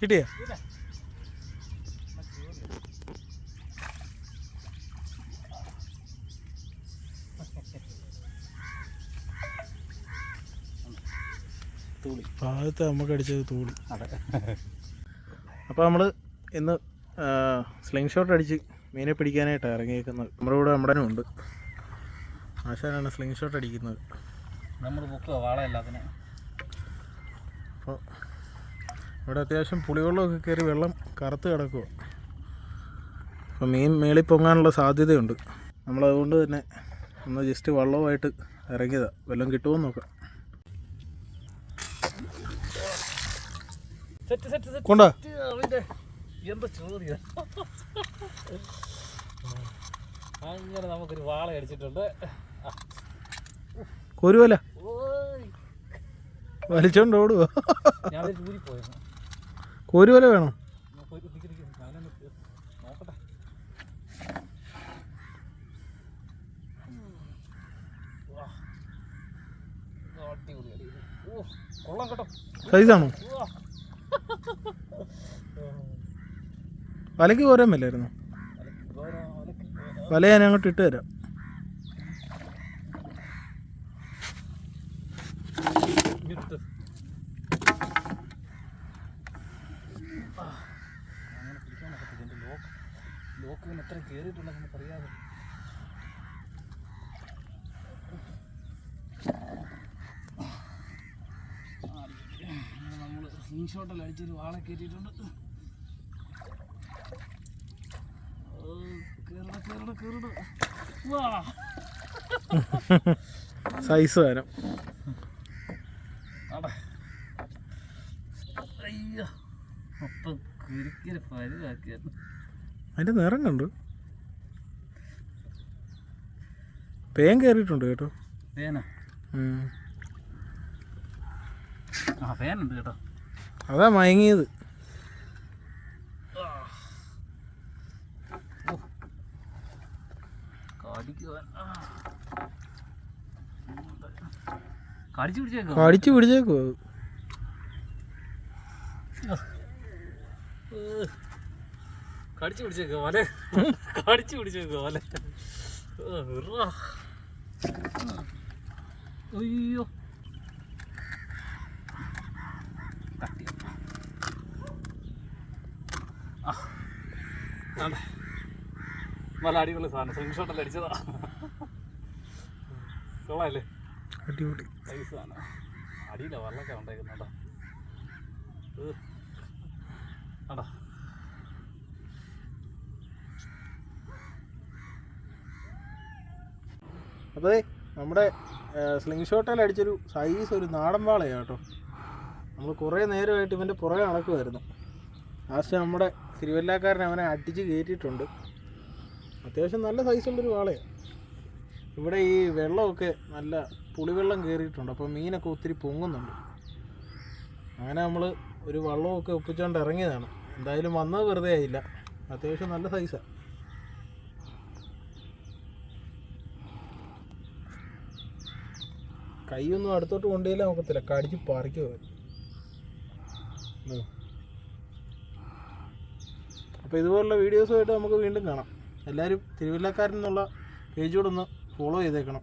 കിട്ടിയ? ആദ്യത്തെ നമുക്ക് അടിച്ചത് തൂളി. അപ്പോൾ നമ്മൾ ഇന്ന് സ്ലിംഗ് ഷോട്ട് അടിച്ച് മീനെ പിടിക്കാനായിട്ടാണ് ഇറങ്ങിയേക്കുന്നത്. നമ്മുടെ കൂടെ നമ്മുടെ ഉണ്ട്. ആശാനാണ് സ്ലിംഗ് ഷോട്ട് അടിക്കുന്നത്. നമ്മൾ ബുക്ക് വാള എല്ലാത്തിനും. അപ്പോൾ ഇവിടെ അത്യാവശ്യം പുളിവെള്ളമൊക്കെ കയറി വെള്ളം കറുത്ത് കിടക്കുക അപ്പോൾ മീൻ മേളിൽ പൊങ്ങാനുള്ള സാധ്യതയുണ്ട്. നമ്മളതുകൊണ്ട് തന്നെ ഒന്ന് ജസ്റ്റ് വള്ളവുമായിട്ട് ഇറങ്ങിയതാണ് വെള്ളം കിട്ടുമോ നോക്കാം. കൊണ്ടാ. അവന്റെ എന്താ ചോദ്യം? അങ്ങനെ നമുക്കൊരു വാള അടിച്ചിട്ടുണ്ട്. ആ. കോരുവല ഓയ്. വലിച്ചോണ്ട് പോയിരുന്നു. കോരുവല വേണം? സൈസാണോ? വലക്ക് വലയ്ക്ക് കോരാൻ മേലായിരുന്നു? വല ഞാൻ അങ്ങോട്ട് ഇട്ട് തരാം. ലോക്ക് പിന്നെ എത്ര കയറിയിട്ടുണ്ടെന്ന് പറയാതെ. നമ്മൾ സ്ക്രീൻഷോട്ടിൽ അടിച്ചൊരു വാളെ കയറ്റിയിട്ടുണ്ട് കേറട കേറട വാ. സൈസ് വരും അവിടെ അയ്യോ മൊത്തം കുരുക്കിന് പരുവാക്കിയായിരുന്നു അതിന്റെ നിറം കണ്ടു. പേൻ കയറിയിട്ടുണ്ട് കേട്ടോ. പേനുണ്ട് കേട്ടോ. അതാ മയങ്ങിയത്. കടിച്ചു പിടിച്ചേക്കോ? അത്. കടിച്ചു പിടിച്ചേക്കോ വല കടിച്ചു പിടിച്ചേക്കോ വല. അയ്യോ. നല്ല അടിപൊളി സാധനം. സ്ക്രീൻഷോട്ടെല്ലാം അടിച്ചതാ. കൊള്ളാല്ലേ? അടിപൊളി. സാധനം. അടിയില്ല വെള്ളമൊക്കെ ഉണ്ടാക്കുന്നുണ്ടോ ആടാ. അപ്പോൾ നമ്മുടെ സ്ലിംഗ് ഷോട്ടിൽ അടിച്ചൊരു സൈസ് ഒരു നാടൻ വാളയാണ് കേട്ടോ. നമ്മൾ കുറേ നേരമായിട്ട് ഇവന്റെ പുറകെ നടക്കുമായിരുന്നു ലാസ്റ്റ് നമ്മുടെ തിരുവല്ലാക്കാരൻ അവനെ അടിച്ച് കയറ്റിയിട്ടുണ്ട്. അത്യാവശ്യം നല്ല സൈസുള്ളൊരു വാളയാണ് ഇവിടെ ഈ വെള്ളമൊക്കെ നല്ല പുളിവെള്ളം കയറിയിട്ടുണ്ട് അപ്പോൾ മീനൊക്കെ ഒത്തിരി പൊങ്ങുന്നുണ്ട്. അങ്ങനെ നമ്മൾ ഒരു വള്ളമൊക്കെ ഒപ്പിച്ചുകൊണ്ട് ഇറങ്ങിയതാണ്. എന്തായാലും വന്നത് വെറുതെ ആയില്ല. അത്യാവശ്യം നല്ല സൈസാണ് കൈയൊന്നും അടുത്തോട്ട് കൊണ്ടുപോയില്ല നോക്കത്തില്ല. കടിച്ച് പറിക്കുക അപ്പോൾ ഇതുപോലുള്ള വീഡിയോസുമായിട്ട് നമുക്ക് വീണ്ടും കാണാം. എല്ലാവരും തിരുവല്ലക്കാരൻ എന്നുള്ള പേജ് ഒന്ന് ഫോളോ ചെയ്തേക്കണം.